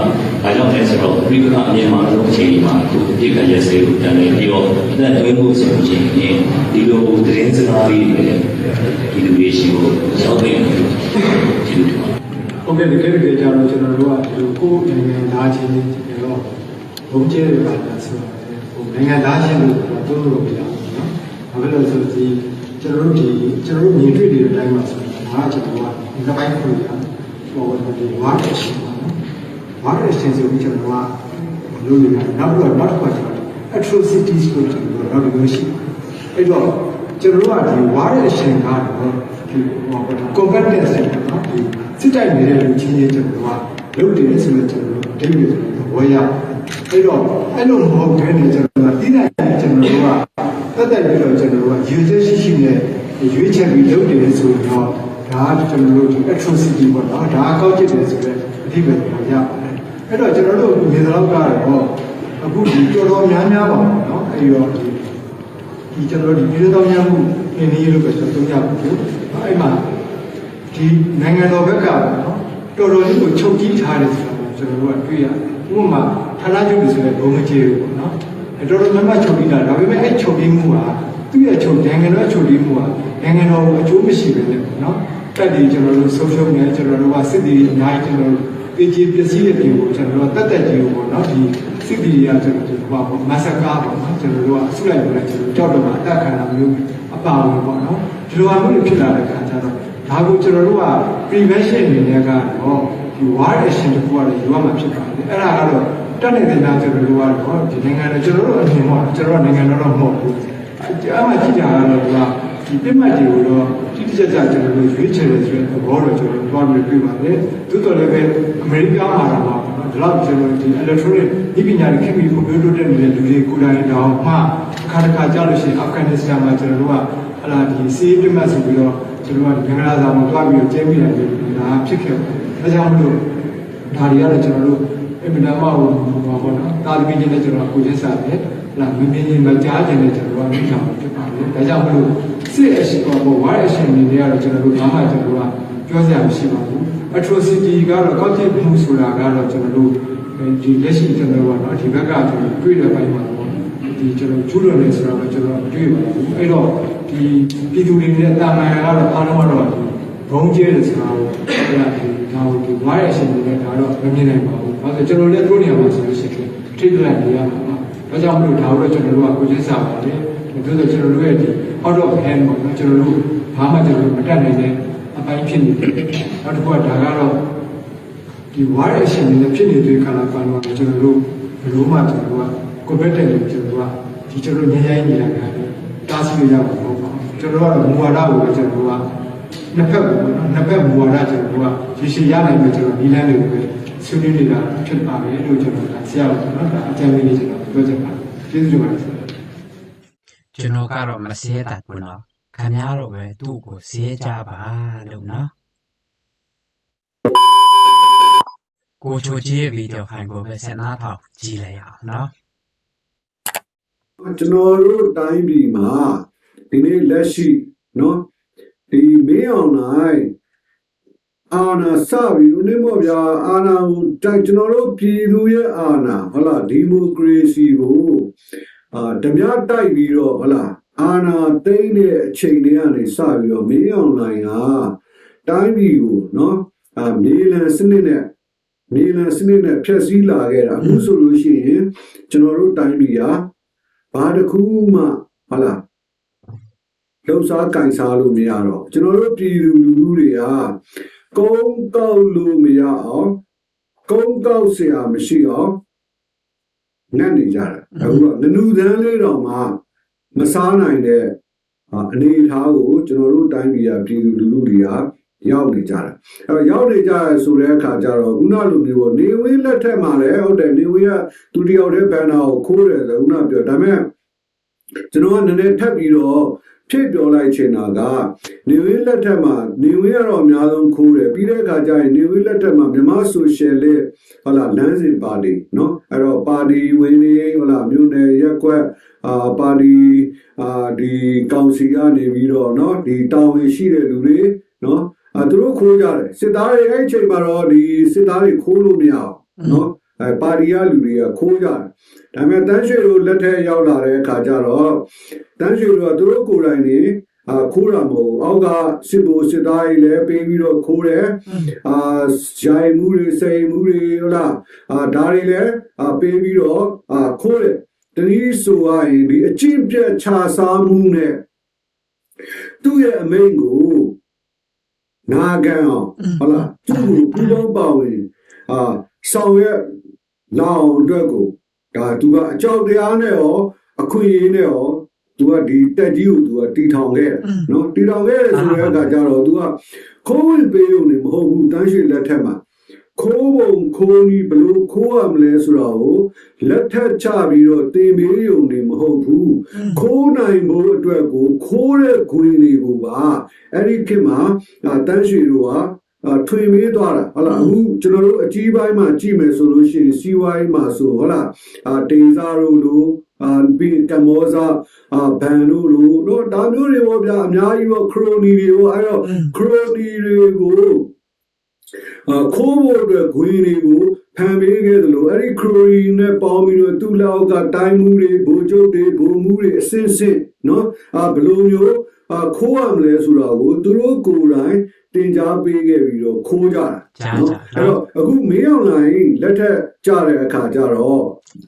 ဘာကြောင့်လဲဆိုတော့ပြည်ကအမြင်မှာဆုံးအခြေအနေမှာအခုအပြစ်ကရစေကိုတန်နေပြီးတော့အသက်သွင်းဖို့ဆိုချင်ရင်ဒီလိုသတင်းစကားလေးတွေဒီလိုရေးရှိဖို့ရောက်နေတယ်ဒီလိုဒီမှာ
ဟုတ်ကဲ့တကယ်တကယ်ကြတော့ကျွန်တော်တို့ကဒီလိုကိုယ်နိုင်ငံသားချင်းတွေတော့ဘုံကျဲတွေပါလားဆိုတော့ဟိုနိုင်ငံသားချင်းတို့ကတော့တိုးလို့ပြရအောင်နော်ဘာဖြစ်လို့ဆိုဒီကျွန်တော်တို့ဒီကျွန်တော်တို့မြင်တွေ့နေတဲ့အတိုင်းပါဆိုတော့ငါကျွန်တော်ကဒီကပိုင်းကိုရဟိုဒီဝါးချင်ပါ နော်ဝါရရှင်ဆိုပြီးကျွန်တော်ကလုပ်နေတာနောက်ပြီးတော့နောက်တစ်ခါကျွန်တော် atrocities ကိုကျွန်တော်တို့တော့ဒီလိုရှိပါတယ်အဲ့တော့ကျွန်တော်တို့ကဒီဝါရရှင်ကတော့ဒီဟို competence နော်ဒီစစ်တိုက်နေတဲ့လူချင်းချင်းကျွန်တော်ကလုပ်တယ်ဆိုတော့ကျွန်တော်တို့အတိတ်တွေဝေရအဲ့တော့အဲ့လိုမဟုတ်ဘဲနဲ့ကျွန်တော်ကတိတိုင်းကျွန်တော်တို့ကတက်တက်ပြီးတော့ကျွန်တော်တို့ကယူချက်ရှိရှိနဲ့ရွေးချက်ပြီးလုပ်တယ်ဆိုတော့ဒါကကျွန်တော်တို့ဒီ atrocity ပေါ့နော်ဒါအကောက်ကျစ်တယ်ဆိုတော့အဓိပ္ပာယ်ကိုရပါတယ် အဲ့တော့ကျွန်တော်တို့မြင်တော့ကတော့အခုဒီတော်တော်များများပါနော်အဲ့တော့ဒီဒီကျွန်တော်တို့ဒီပြည်တော်များမှုအင်းကြီးလို့ပဲကျွန်တော်သုံးရပါဘူးအဲ့မှာဒီနိုင်ငံတော်ဘက်ကပေါ့နော်တော်တော်လေးကိုချုပ်ကြီးထားတယ်ဆိုတော့ကျွန်တော်တို့ကတွေ့ရတယ်ဥပမာဌာနချုပ်တွေဆိုရင်ဘုံမကျေဘူးပေါ့နော်အဲ့တော်တော်များများချုပ်ပြီးတာဒါပေမဲ့အဲ့ချုပ်ပြီးမှုကသူ့ရဲ့ချုပ်နိုင်ငံတော်ချုပ်ပြီးမှုကနိုင်ငံတော်ကိုအကျိုးမရှိပဲနဲ့ပေါ့နော်တက်ပြီးကျွန်တော်တို့ဆုံးရှုံးနေကျွန်တော်တို့ကစစ်တီအများကြီးကျွန်တော်တို့ ပေကြီးပစ္စည်းရဲ့ပြင်ကိုကျွန်တော်တို့တက်တက်ကြီးကိုပေါ့နော်ဒီစစ်တီရကျွန်တော်တို့ဟောပေါ့မဆကားပေါ့နော်ကျွန်တော်တို့ကအဆုလိုက်ပြလိုက်ကျွန်တော်ကြောက်တော့မှအတက်ခံတာမျိုးအပါဝင်ပေါ့နော်ဒီလိုအမှုတွေဖြစ်လာတဲ့အခါကျတော့ဒါကိုကျွန်တော်တို့က prevention အနေနဲ့ကတော့ဒီ war action တခုကတော့ယူရမှာဖြစ်ပါတယ်အဲ့ဒါကတော့တက်နေတဲ့နာကျွန်တော်တို့ကတော့ဒီနိုင်ငံတော်ကျွန်တော်တို့အမြင်ပေါ့ကျွန်တော်တို့နိုင်ငံတော်တော့မဟုတ်ဘူးအဲ့မှာကြည့်ကြရတော့ဒီဒီပြစ်မှတ်တွေကိုတော့တိတိကျကျကျွန်တော်တို့ရွေးချယ်တယ်ဆိုတဲ့သဘောတော့ကျွန်တော်တို့သွားပြီးပြပါတယ်သို့တော်လည်းပဲ အမေရိကန်မှာတော့ပေါ့နော်ဒီလောက်ကျွန်တော်ဒီ electronic ဒီပညာတွေခင်ဗျကွန်ပျူတာတက်နေတဲ့လူတွေကိုယ်တိုင်တောင်မှအခါတစ်ခါကြားလို့ရှိရင်အာဖဂန်နစ္စတန်မှာကျွန်တော်တို့ကဟလာဒီစီးပြစ်မှတ်ဆိုပြီးတော့ကျွန်တော်ကဒီဘင်္ဂလားစာမှာသွားပြီးတော့ကျင်းပြတယ်ဒါဖြစ်ခဲ့ပါတယ်ဒါကြောင့်မလို့ဒါတွေကတော့ကျွန်တော်တို့အမြဲတမ်းဟိုဘာပေါ့နော်တာသမီချင်းနဲ့ကျွန်တော်ကိုချင်းစားတယ်လာမင်းမင်းမကြားခြင်းနဲ့ကျွန်တော်ကမိချောင်ဖြစ်ပါတယ်ဒါကြောင့်မလို့စစ်အရှိပေါ့ဝါရအရှင်တွေကတော့ကျွန်တော်တို့ဘာမှကျွန်တော်ကပြောစရာမရှိပါဘူး atrocity ကတော့ကောက်ကျစ်မှုဆိုတာကတော့ကျွန်တော်တို့ဒီလက်ရှိကျွန်တော်တို့ကတော့ဒီဘက်ကကျွန်တော်တွေ့တဲ့ဘက်မှာတော့ဒီကျွန်တော်ကျူးလွန်နေဆိုတာကကျွန်တော်တွေ့ပါဘူးအဲ့တော့ဒီပြည်သူတွေနဲ့တာမန်ကတော့အားလုံးကတော့ဘုံကျဲတယ်ဆိုတာကိုအဲ့ဒါဒီဒါကိုဒီဝါရအရှင်တွေနဲ့ဒါတော့မမြင်နိုင်ပါဘူးဘာလို့ကျွန်တော်လည်းတို့နေရာမှာဆိုလို့ရှိရင်ထိတ်လိုက်နေရမှာပါဒါကြောင့်မလို့ဒါတော့ကျွန်တော်တို့ကကိုချင်းစားပါတယ်ဒါဆိုကျွန်တော်တို့ရဲ့ဒီ out of hand ပေါ့နော်ကျွန်တော်တို့ဘာမှကျွန်တော်တို့မတတ်နိုင်တဲ့အ ပိုင်းဖြစ်နေတယ်နောက်တစ်ခုကဒါကတော့ဒီ war action တွေဖြစ်နေတဲ့ခါလာပါတော့ကျွန်တော်တို့ဘယ်လိုမှကျွန်တော်က competent လို့ကျွန်တော်ကဒီကျွန်တော်ညဉ့်ညဉ့်နေတာကတားဆီးရမှာမဟုတ်ပါဘူးကျွန်တော်ကမူဝါဒကိုကျွန်တော်ကနှစ်ဖက်ပေါ့နော်နှစ်ဖက်မူဝါဒကျွန်တော်ကရေရှည်ရနိုင်မယ်ကျွန်တော်နီးလန်းတွေကိုပဲဆွေးနွေးနေတာဖြစ်ပါတယ်လို့ကျွန်တော်ကဆရာတော်နော်ဒါအကြံပေးလေးကျွန်တော်ပြောချင်ပါတယ်ကျေးဇူးတင်ပါတယ်
ကျွန်တော်ကတော့မစဲတာကွနော် ခမည်းတော်ပဲသူ့ကိုဈေးကြပါလို့နော်ကိုချိုကြီးရဲ့ဗီဒီယိုခိုင်ကိုပဲဆက်နာထောင်ကြည့်လိုက်အောင်နော်
ကျွန်တော်တို့တိုင်းပြည်မှာဒီနေ့လက်ရှိနော်ဒီမေးအောင်နိုင်အာနာစပြီးဦးနေမော့ဗျာအာနာကိုတိုက်ကျွန်တော်တို့ပြည်သူရဲ့အာနာဟုတ်လားဒီမိုကရေစီကိုအာဓမြတိုက်ပြီးတော့ဟုတ်လား အာနာသိမ်းတဲ့အချိန်တွေကနေစပြီးတော့မင်းအောင်နိုင်ကတိုင်းပြည်ကိုเนาะအာမြေလန်စနစ်နဲ့မြေလန်စနစ်နဲ့ဖျက်ဆီးလာခဲ့တာအခုဆိုလို့ရှိရင်ကျွန်တော်တို့တိုင်းပြည်က ဘာတစ်ခုမှဟုတ်လားလှုပ်ရှားကင်စားလို့မရတော့ကျွန်တော်တို့ပြည်သူလူထုတွေကကုန်းကောက်လို့မရအောင်ကုန်းကောက်เสียမရှိအောင်ငတ်နေကြတယ်အခုကနနူသန်းလေးတော့မှ မစားနိုင်တဲ့အာအနေအထားကိုကျွန်တော်တို့တိုင်းပြည်ကပြည်သူလူထုတွေကရောက်နေကြတယ်အဲတော့ရောက်နေကြရဆိုတဲ့အခါကျတော့ခုနလိုမျိုးပေါ့နေဝင်းလက်ထက်မှာလည်းဟုတ်တယ်နေဝင်းကသူတယောက်တည်းဘန်နာကိုခိုးတယ်ဆိုခုနပြောဒါပေမဲ့ကျွန်တော်ကနည်းနည်းထပ်ပြီးတော့ ဖြစ်ပြောလိုက်ချင်တာကနေဝင်းလက်ထက်မှာနေဝင်းကတော့အများဆုံးခိုးတယ်ပြီးတဲ့အခါကျရင်နေဝင်းလက်ထက်မှာမြမဆိုရှယ်လေးဟုတ်လားလမ်းစဉ်ပါတီနော်အဲ့တော့ပါတီဝင်တွေဟုတ်လားမြို့နယ်ရက်ကွက်အာပါတီအာဒီကောင်စီကနေပြီးတော့နော်ဒီတာဝန်ရှိတဲ့လူတွေနော်အဲသူတို့ခိုးကြတယ်စစ်သားတွေအဲ့အချိန်မှာတော့ဒီစစ်သားတွေခိုးလို့မရအောင်နော်အဲပါတီကလူတွေကခိုးကြတယ် ဒါပေမဲ့တန်းရွှေတို့လက်ထက်ရောက်လာတဲ့အခါကျတော့တန်းရွှေတို့ကသူတို့ကိုယ်တိုင်နေအာခိုးတာမဟုတ်ဘူးအောက်ကစစ်ဘိုလ်စစ်သားတွေလည်းပေးပြီးတော့ခိုးတယ်အာဂျိုင်မှုတွေစိန်မှုတွေဟုတ်လားအာဒါတွေလည်းအာပေးပြီးတော့အာခိုးတယ်တနည်းဆိုရရင်ဒီအကျင့်ပြတ်ခြားစားမှုနဲ့သူ့ရဲ့အမိန့်ကိုနာခံအောင်ဟုတ်လားသူ့ကိုပူပေါင်းပါဝင်အာဆောင်ရွက်လာအောင်အတွက်ကို ဒါသူကအကြောက်တရားနဲ့ရောအခွင့်အရေးနဲ့ရောသူကဒီတက်ကြီးကိုသူကတီထောင်ခဲ့တယ်နော်တီထောင်ခဲ့တယ်ဆိုတဲ့အခါကျတော့သူကခိုးဝင်ပေးရုံနဲ့မဟုတ်ဘူးတန်းရွှေလက်ထက်မှာခိုးပုံခိုးနီးဘလို့ခိုးရမလဲဆိုတာကိုလက်ထက်ချပြီးတော့တင်ပေးရုံနဲ့မဟုတ်ဘူးခိုးနိုင်ဖို့အတွက်ကိုခိုးတဲ့ခွင်တွေကိုပါအဲ့ဒီခေတ်မှာအာတန်းရွှေတို့ကအာ ထွင်မေးသွားတာဟုတ်လားအခုကျွန်တော်တို့အကြီးပိုင်းမှာကြည့်မယ်ဆိုလို့ရှိရင်စီးဝိုင်းမှာဆိုဟုတ်လားအာတေစာတို့လိုအာပြီးကမောဇာအာဘန်တို့လိုတော့ဒါမျိုးတွေပေါ့ဗျာအများကြီးပေါ့ခရိုနီတွေပေါ့အဲ့တော့ခရိုနီတွေကိုအာခိုးဖို့အတွက်ဂွေတွေကိုဖန်ပေးခဲ့တယ်လို့အဲ့ဒီခရိုနီနဲ့ပေါင်းပြီးတော့သူ့လောက်ကတိုင်းမှုတွေဗိုလ်ချုပ်တွေဗိုလ်မှုတွေအစင်းစင်းနော်အာဘယ်လိုမျိုးအာ ခိုးရမလဲဆိုတာကိုသူတို့ကိုယ်တိုင်တင်ကြားပေးခဲ့ပြီးတော့ခိုးကြတာ
ကြား
နော်
ကြ
အဲ့တော့အခုမင်းအောင်လိုင်းလက်ထက်ကြတဲ့အခါကျတော့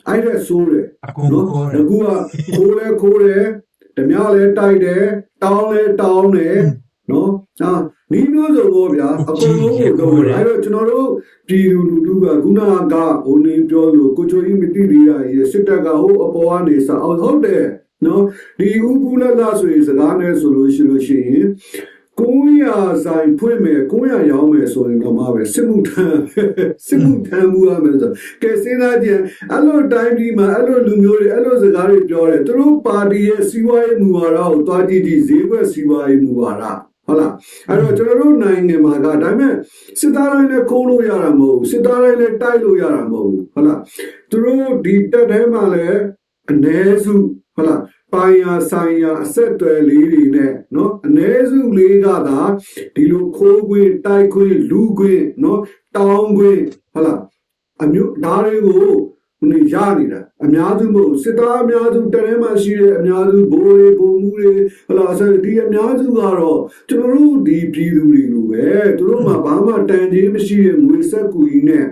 အဲ့ဒါဆိုးတယ်
အကုန်ကို
နော်ငကူကခိုးလဲခိုးတယ်ဓမြလဲတိုက်တယ်တောင်းလဲတောင်းတယ်နော်ဟာနီးမျိုးစုံပေါ့ဗျာအကုန်လုံးကိုတော့အဲ့တော့ကျွန်တော်တို့ပြည်သူလူထုကခုနကဟိုနေပြောလို့ကိုချိုကြီးမတိသေးတာရေစစ်တပ်ကဟိုအပေါ်ကနေစအောင်ဟုတ်တယ် နော်ဒီဥပူလလဆိုရင်စကားနဲ့ဆိုလို့ရှိလို့ရှိရင်ကိုရဆိုင်ဖွင့်မယ်ကိုရရောင်းမယ်ဆိုရင်တော့မှာပဲစစ်မှုထမ်းစစ်မှုထမ်းမှုရမယ်ဆိုကဲစဉ်းစားကြည့်အဲ့လိုတိုင်းပြည်မှာအဲ့လိုလူမျိုးတွေအဲ့လိုစကားတွေပြောတယ်သူတို့ပါတီရဲ့စီးပွားရေးမူဝါဒကိုတွားကြည့်ကြည့်ဈေးကွက်စီးပွားရေးမူဝါဒဟုတ်လားအဲ့တော့ကျွန်တော်တို့နိုင်ငံမှာကဒါပေမဲ့စစ်သားတိုင်းလည်းခိုးလို့ရတာမဟုတ်ဘူးစစ်သားတိုင်းလည်းတိုက်လို့ရတာမဟုတ်ဘူးဟုတ်လားသူတို့ဒီတက်ထဲမှာလည်းအ ਨੇ စု ဟုတ်လားပိုင်ရဆိုင်ရအဆက်အသွယ်လေးတွေနဲ့နော်အ ਨੇ စုလေးကသာဒီလိုခိုးခွင်းတိုက်ခွင်းလူခွင်းနော်တောင်းခွင်းဟုတ်လားအမျိုးဒါတွေကိုနေရနေတာအများစုမဟုတ်စစ်သားအများစုတရဲမှာရှိတဲ့အများစုဘိုးတွေဘုံမှုတွေဟလာဆက်ဒီအများစုကတော့ကျွန်တော်တို့ဒီပြည်သူတွေလိုပဲသူတို့မှာဘာမှတန်ကြေးမရှိတဲ့ငွေဆက်ကူကြီးနဲ့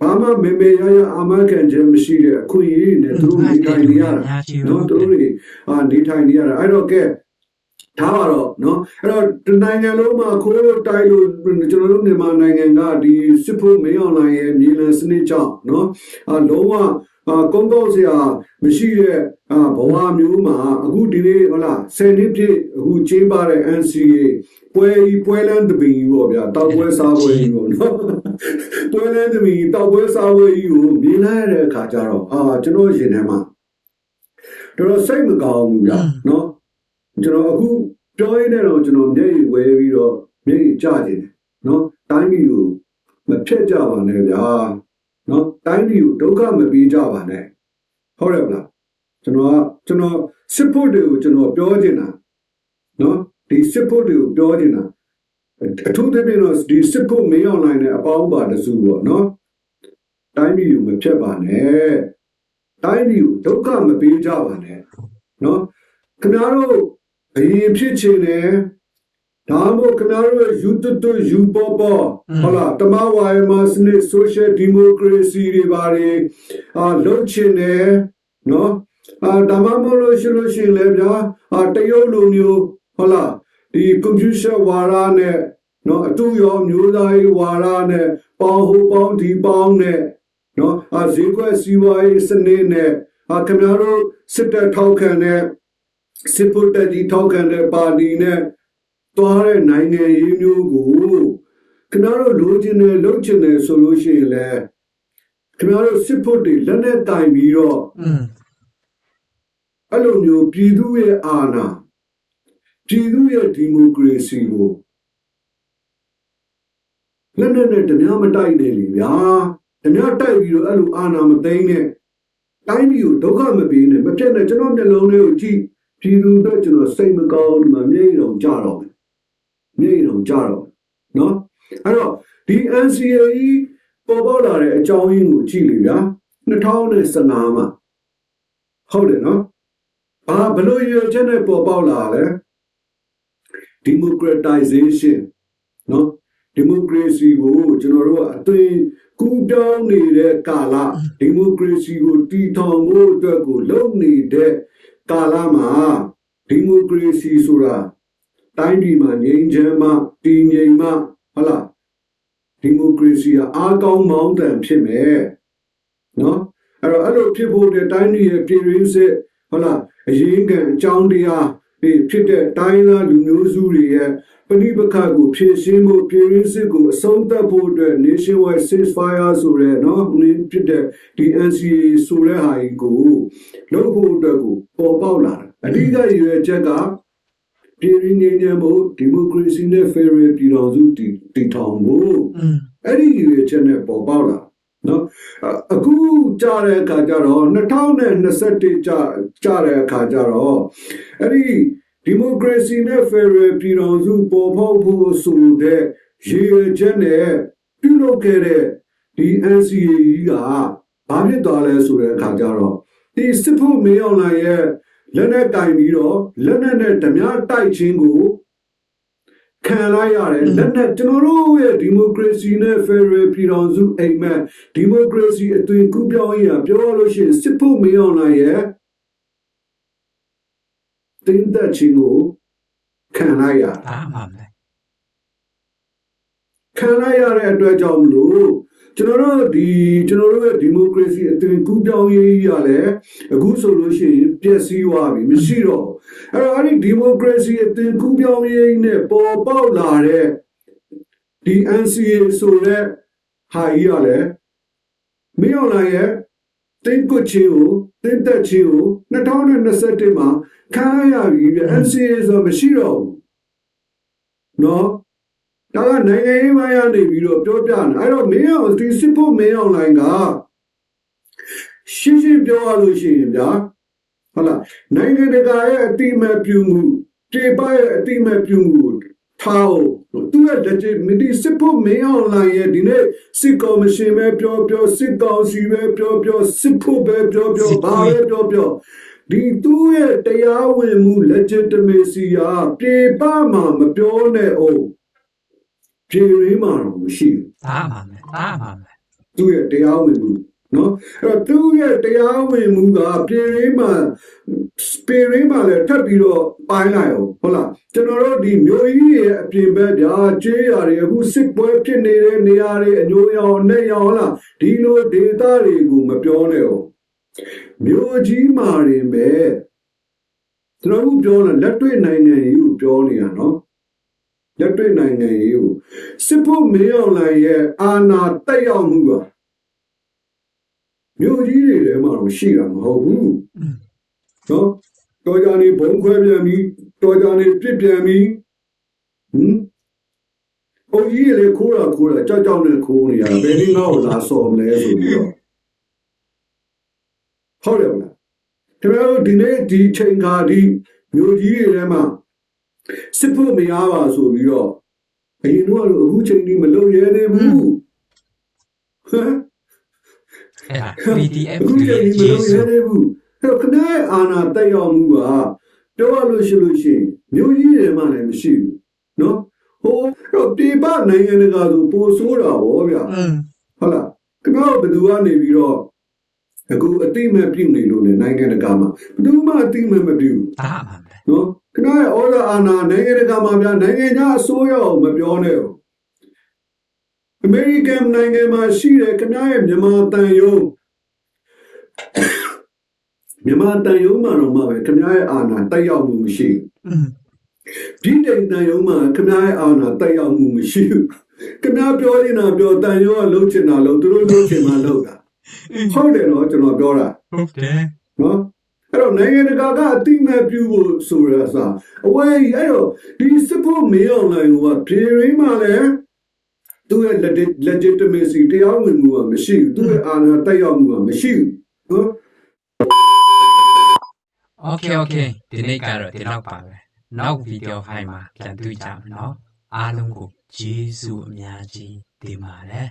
ဘာမှမေမေရရအာမခံခြင်းမရှိတဲ့အခွင့်အရေးနဲ့သူတို့နေထိုင်နေရတာနော်သူတို့တွေအာနေထိုင်နေရတာအဲ့တော့ကဲထားပါတော့เนาะအဲ့တော့ဒီနိုင်ငံလုံးမှာခိုးလို့တိုက်လို့ကျွန်တော်တို့မြန်မာနိုင်ငံကဒီစစ်ဖို့မင်းအွန်လိုင်းရဲ့မြေလံစနစ်ကြောင့်เนาะအာလုံးဝအာ ကုန်းတော့စရာမရှိတဲ့အာဘဝမျိုးမှာအခုဒီနေ့ဟုတ်လား10နှစ်ပြည့်အခုကျင်းပတဲ့ NCA ပွဲကြီးပွဲလန်းတပင်ကြီးပေါ့ဗျာတောက်ပွဲစားပွဲကြီးပေါ့နော်ပွဲလန်းတပင်ကြီးတောက်ပွဲစားပွဲကြီးကိုမြင်လိုက်ရတဲ့အခါကျတော့အာကျွန်တော်ရင်ထဲမှာတော်တော်စိတ်မကောင်းဘူးဗျာနော်ကျွန်တော်အခုပြောရင်းနဲ့တော့ကျွန်တော်မျက်ရည်ဝဲပြီးတော့မျက်ရည်ကျနေတယ်နော်တိုင်းပြည်ကိုမဖြတ်ကြပါနဲ့ဗျာ နော်တိုင်းပြည်ကိုဒုက္ခမပေးကြပါနဲ့ဟုတ်တယ်မလားကျွန်တော်ကကျွန်တော်စစ်ဖို့တွေကိုကျွန်တော်ပြောချင်တာနော်ဒီစစ်ဖို့တွေကိုပြောချင်တာအထူးသဖြင့်တော့ဒီစစ်ဖို့မင်းအွန်လိုင်းနဲ့အပေါင်းပါတစုပေါ့နော်တိုင်းပြည်ကိုမဖြတ်ပါနဲ့တိုင်းပြည်ကိုဒုက္ခမပေးကြပါနဲ့နော်ခင်ဗျားတို့အရင်ဖြစ်ချင်တယ် ဒါမှမဟုတ်ခင်ဗျားတို့ရဲ့ယူတူတူယူပေါ်ပေါ်ဟုတ်လားတမဝါယမစနစ် social democracy တွေပါတွေအာလုပ်ချင်တယ်နော်အာဒါမှမဟုတ်လို့ရှိလို့ရှိရင်လည်းဗျာအာတရုတ်လူမျိုးဟုတ်လားဒီကွန်ပျူတာဝါဒနဲ့နော်အတူရောမျိုးသားရေးဝါဒနဲ့ပေါင်းဟိုပေါင်းဒီပေါင်းနဲ့နော်အာဈေးကွက်စီးပွားရေးစနစ်နဲ့အာခင်ဗျားတို့စစ်တပ်ထောက်ခံတဲ့စစ်ဖို့တက်ကြီးထောက်ခံတဲ့ပါတီနဲ့ သွားတဲ့နိုင်ငံရေးမျိုးကိုခင်ဗျားတို့လိုချင်တယ်လုပ်ချင်တယ်ဆိုလို့ရှိရင်လည်းခင်ဗျားတို့စစ်ဖို့တွေလက်နဲ့တိုင်ပြီးတော့
อืม
အဲ့လိုမျိုးပြည်သူရဲ့အာဏာပြည်သူရဲ့ဒီမိုကရေစီကိုလက်နဲ့နဲ့ဓမြမတိုက်နဲ့လေဗျာဓမြတိုက်ပြီးတော့အဲ့လိုအာဏာမသိမ်းနဲ့တိုင်းပြည်ကိုဒုက္ခမပေးနဲ့မပြတ်နဲ့ကျွန်တော်မျက်လုံးလေးကိုကြည့်ပြည်သူအတွက်ကျွန်တော်စိတ်မကောင်းဒီမှာမျက်ရည်တော်ကြတော့ မယ်မျက်ရည်တော်ကြတော့နော်အဲ့တော့ဒီ NCA ပေါ်ပေါက်လာတဲ့အကြောင်းရင်းကိုကြည့်လေဗျာ2015မှာဟုတ်တယ်နော်ဘာဘယ်လို့ရည်ချက်နဲ့ပေါ်ပေါက်လာလဲ democratization နော် democracy ကိုကျွန်တော်တို့ကအသွင်ကူးပြောင်းနေတဲ့ကာလ democracy ကိုတည်ထောင်ဖို့အတွက်ကိုလုပ်နေတဲ့ကာလမှာ democracy ဆိုတာ တိုင်းပြည်မှာငြိမ်းချမ်းမှတည်ငြိမ်မှဟုတ်လားဒီမိုကရေစီကအားကောင်းမောင်းတန်ဖြစ်မယ်နော်အဲ့တော့အဲ့လိုဖြစ်ဖို့တဲ့တိုင်းပြည်ရဲ့ပြည်ရင်းစစ်ဟုတ်လားအရင်ကအကြောင်းတရားဒီဖြစ်တဲ့တိုင်းသားလူမျိုးစုတွေရဲ့ပဋိပက္ခကိုဖြေရှင်းဖို့ပြည်ရင်းစစ်ကိုအဆုံးသတ်ဖို့အတွက် nationwide ceasefire ဆိုတဲ့နော်နင်းဖြစ်တဲ့ဒီ NCA ဆိုတဲ့ဟာကြီးကိုလုပ်ဖို့အတွက်ကိုပေါ်ပေါက်လာတယ်အဓိကရည်ရွယ်ချက်က ပြည်ရင်းငြိမ်းချမ်းမှုဒီမိုကရေစီနဲ့ဖက်ဒရယ်ပြည်တော်စုတည်တည်ထောင်မှု
อืม
အဲ့ဒီရည်ရွယ်ချက်နဲ့ပေါ်ပေါက်လာနော်အအခုကြားတဲ့အခါကျတော့2021ကြားကြားတဲ့အခါကျတော့အဲ့ဒီဒီမိုကရေစီနဲ့ဖက်ဒရယ်ပြည်တော်စုပေါ်ပေါက်ဖို့ဆိုတဲ့ရည်ရွယ်ချက်နဲ့ပြုလုပ်ခဲ့တဲ့ဒီ NCA ကြီးကဘာဖြစ်သွားလဲဆိုတဲ့အခါကျတော့ဒီစစ်ဖို့မင်းအောင်လှိုင်ရဲ့ လက်နဲ့တိုင်ပြီးတော့လက်နဲ့နဲ့ဓမြတိုက်ချင်းကိုခံလိုက်ရတယ်လက်နဲ့ကျွန်တော်တို့ရဲ့ဒီမိုကရေစီနဲ့ဖက်ဒရယ်ပြည်တော်စုအိမ်မက်ဒီမိုကရေစီအသွင်ကူးပြောင်းရေးကပြောရလို့ရှိရင်စစ်ဖို့မင်းအောင်လှိုင်ရဲ့တင်းသက်ချင်းကိုခံလိုက်ရ
ဒါမှန်ပဲ
ခံလိုက်ရတဲ့အတွက်ကြောင့်မလို့ ကျွန်တော်တို့ဒီကျွန်တော်တို့ရဲ့ဒီမိုကရေစီအသွင်ကူးပြောင်းရေးကြီးရလဲအခုဆိုလို့ရှိရင်ပျက်စီးသွားပြီမရှိတော့ဘူးအဲ့တော့အဲ့ဒီဒီမိုကရေစီအသွင်ကူးပြောင်းရေးနဲ့ပေါ်ပေါက်လာတဲ့ဒီ NCA ဆိုတဲ့ဟာကြီးရလဲမင်းအောင်လိုက်ရဲ့တင်းကွချင်းကိုတင်းသက်ချင်းကို2021မှာခံရပြီပြ NCA ဆိုမရှိတော့ဘူးနော် ဒါကနိုင်ငံရေးပိုင်းကနေပြီးတော့ပြောပြနေအဲ့တော့မင်းအောင်ဒီစစ်ဖို့မင်းအောင်လိုင်းကရှင်းရှင်းပြောရလို့ရှိရင်ဗျာဟုတ်လားနိုင်ငံတကာရဲ့အတိအမဲ့ပြုမှုတေပရဲ့အတိအမဲ့ပြုမှုကိုထားအောင်သူရဲ့လက်ကျမဒီစစ်ဖို့မင်းအောင်လိုင်းရဲ့ဒီနေ့စစ်ကော်မရှင်ပဲပြောပြောစစ်ကောင်စီပဲပြောပြောစစ်ဖို့ပဲပြောပြောဘာပဲပြောပြောဒီသူ့ရဲ့တရားဝင်မှု legitimacy ဟာပြေပမှာမပြောနဲ့အောင် ပြေရင်းမှာတော့မရှိဘူး
ဒါမှန်ပဲဒါမှန်ပဲ
သူ့ရဲ့တရားဝင်မှုနော်အဲ့တော့သူ့ရဲ့တရားဝင်မှုကပြေရင်းမှာပြေရင်းမှာလည်းထပ်ပြီးတော့ပိုင်းလိုက်အောင်ဟုတ်လားကျွန်တော်တို့ဒီမျိုးကြီးရဲ့အပြင်ဘက်ဗျာကျေးရာတွေအခုစစ်ပွဲဖြစ်နေတဲ့နေရာတွေအညိုရောင်အနဲ့ရောင်ဟုတ်လားဒီလိုဒေတာတွေကိုမပြောနဲ့အောင်မျိုးကြီးမှာရင်ပဲကျွန်တော်တို့ပြောတယ်လက်တွေ့နိုင်ငံရေးကိုပြောနေတာနော် လက်တွေ့နိုင်ငံရေးကိုစစ်ဖို့မင်းအောင်လှိုင်ရဲ့အာဏာတက်ရောက်မှုကမြို့ကြီးတွေထဲမှာတော့ရှိတာမဟုတ်ဘူးနော်တော်ကြနေဘုံခွဲပြန်ပြီးတော်ကြနေပြစ်ပြန်ပြီးဟမ်အုံကြီးလေခိုးတာခိုးတာကြောက်ကြောက်နဲ့ခိုးနေရတာဘယ်နည်းငါ့ကိုလာစော်မလဲဆိုပြီးတော့ဟုတ်တယ်မလားကျွန်တော်တို့ဒီနေ့ဒီချိန်ခါဒီမြို့ကြီးတွေထဲမှာ စစ်ဖို့မရပါဆိုပြီးတော့အရင်တော့လို့အခုချိန်ကြီးမလုပ်ရဲသေးဘူးဟမ်
အဲ့ဒါ PDF
အခု
တွေ
ချိန်ကြီးမ
ယေ
လုပ်
ရှု
ရဲသေးဘူးအဲ့တော့ခဏရဲ့အာနာတက်ရောက်မှုကပြောရလို့ရှိလို့ရှိရင်မျိုးကြီးတွေမှလည်းမရှိဘူးနော်ဟိုတော့ပြပနိုင်ငံတကာဆိုပိုဆိုးတာဗောဗျာ
อืม
ဟုတ်လားခင်ဗျားတို့ဘယ်သူကနေပြီးတော့အခုအတိမတ်ပြုနေလို့လေနိုင်ငံတကာမှာဘယ်သူမှအတိမတ်မပြုဘူး
ဒါမှန်ပဲ
နော် ခဏရဲ့ဩဇာအာဏာနိုင်ငံတကာမှာဗျာနိုင်ငံခြားအစိုးရကိုမပြောနဲ့ဘူးအမေရိကန်နိုင်ငံမှာရှိတဲ့ခဏရဲ့မြန်မာတန်ယုံမြန်မာတန်ယုံမှာတော့မှပဲခဏရဲ့အာဏာတက်ရောက်မှုမရှိ
อืม
ဘူးဒီတိန်တန်ယုံမှာခဏရဲ့အာဏာတက်ရောက်မှုမရှိဘူးခဏပြောနေတာပြောတန်ယုံကလှုပ်ချင်တာလှုပ်သူတို့လှုပ်ချင်မှလှုပ်တာဟုတ်တယ်နော်ကျွန်တော်ပြောတာ
ဟုတ်တယ်
နော် အဲ့တော့နိုင်ငံတကာကအတိမဲ့ပြုဖို့ဆိုရစာအဝေးအဲ့တော့ဒီစစ်ဖို့မေးအောင်လိုင်းကပြည်ရင်းမှာလည်းသူ့ရဲ့ legitimacy တရားဝင်မှုကမရှိဘူးသူ့ရဲ့အာဏာတက်ရောက်မှုကမရှိဘူး
ဟုတ် Okay okay ဒီနေ့ကတော့ဒီနောက်ပါပဲနောက်ဗီဒီယိုဖိုင်မှာပြန်တွေ့ကြမယ်နော်အားလုံးကိုယေရှုအများကြီးတင်ပါတယ်